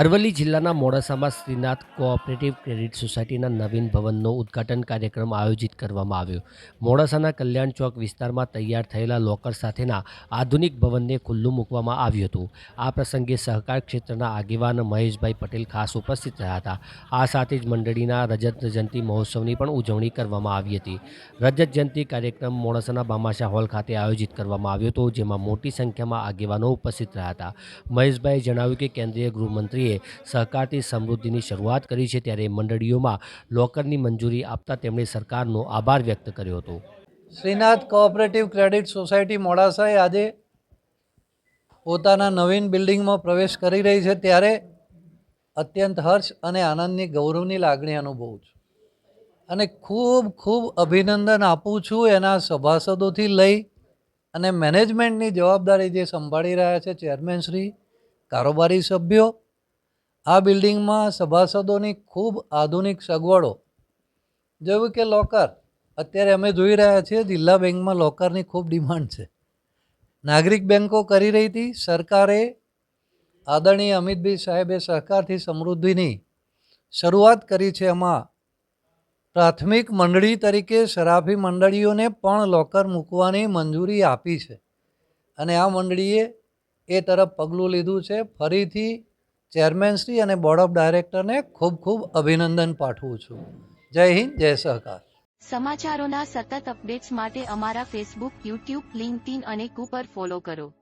અરવલ્લી જિલ્લાના મોડાસામાં Shrinath cooperative credit સોસાયટીના નવીન ભવનનો ઉદ્ઘાટન કાર્યક્રમ આયોજિત કરવામાં આવ્યો. મોડાસાના કલ્યાણ ચોક વિસ્તારમાં તૈયાર થયેલા લોકર સાથેના આધુનિક ભવનને ખુલ્લું મૂકવામાં આવ્યું હતું. આ પ્રસંગે સહકાર ક્ષેત્રના આગેવાન મહેશભાઈ પટેલ ખાસ ઉપસ્થિત રહ્યા હતા. આ સાથે જ મંડળીના રજત જયંતિ મહોત્સવની પણ ઉજવણી કરવામાં આવી હતી. રજત જયંતિ કાર્યક્રમ મોડાસાના બામાશા હોલ ખાતે આયોજિત કરવામાં આવ્યો હતો, જેમાં મોટી સંખ્યામાં આગેવાનો ઉપસ્થિત રહ્યા હતા. મહેશભાઈએ જણાવ્યું કે કેન્દ્રીય ગૃહમંત્રીએ સહકારથી સમૃદ્ધિની શરૂઆત કરી છે ત્યારે મંડળીઓમાં લોકરની મંજૂરી આપતા તેમણે સરકારનો આભાર વ્યક્ત કર્યો હતો. શ્રીનાથ કોઓપરેટિવ ક્રેડિટ સોસાયટી મોડાસાએ આજે પોતાના નવીન બિલ્ડિંગમાં પ્રવેશ કરી રહી છે ત્યારે અત્યંત હર્ષ અને આનંદની, ગૌરવની લાગણી અનુભવું છું. અને ખૂબ ખૂબ અભિનંદન આપું છું એના સભાસદોથી લઈ અને મેનેજમેન્ટની જવાબદારી જે સંભાળી રહ્યા છે ચેરમેન શ્રી, કારોબારી સભ્યો આ બિલ્ડિંગમાં સભાસદોની ખૂબ આધુનિક સગવડો. જેવું કે લોકર. અત્યારે અમે જોઈ રહ્યા છીએ જિલ્લા બેંકમાં લોકરની ખૂબ ડિમાન્ડ છે. નાગરિક બેન્કો કરી રહી હતી. સરકારે આદરણીય અમિતભાઈ સાહેબે સહકારથી સમૃદ્ધિની શરૂઆત કરી છે એમાં. પ્રાથમિક મંડળી તરીકે શરાફી મંડળીઓને પણ લોકર મૂકવાની મંજૂરી આપી છે. અને આ મંડળીએ એ તરફ પગલું લીધું છે. ફરીથી ચેરમેનશ્રી અને બોર્ડ ઓફ ડાયરેક્ટરને ખૂબ ખૂબ અભિનંદન પાઠવું છું. જય હિન્દ, જય સહકાર. સમાચારોના સતત અપડેટ્સ માટે અમારા ફેસબુક યુટ્યુબ લિંક્ડઇન અને કુપર ફોલો કરો.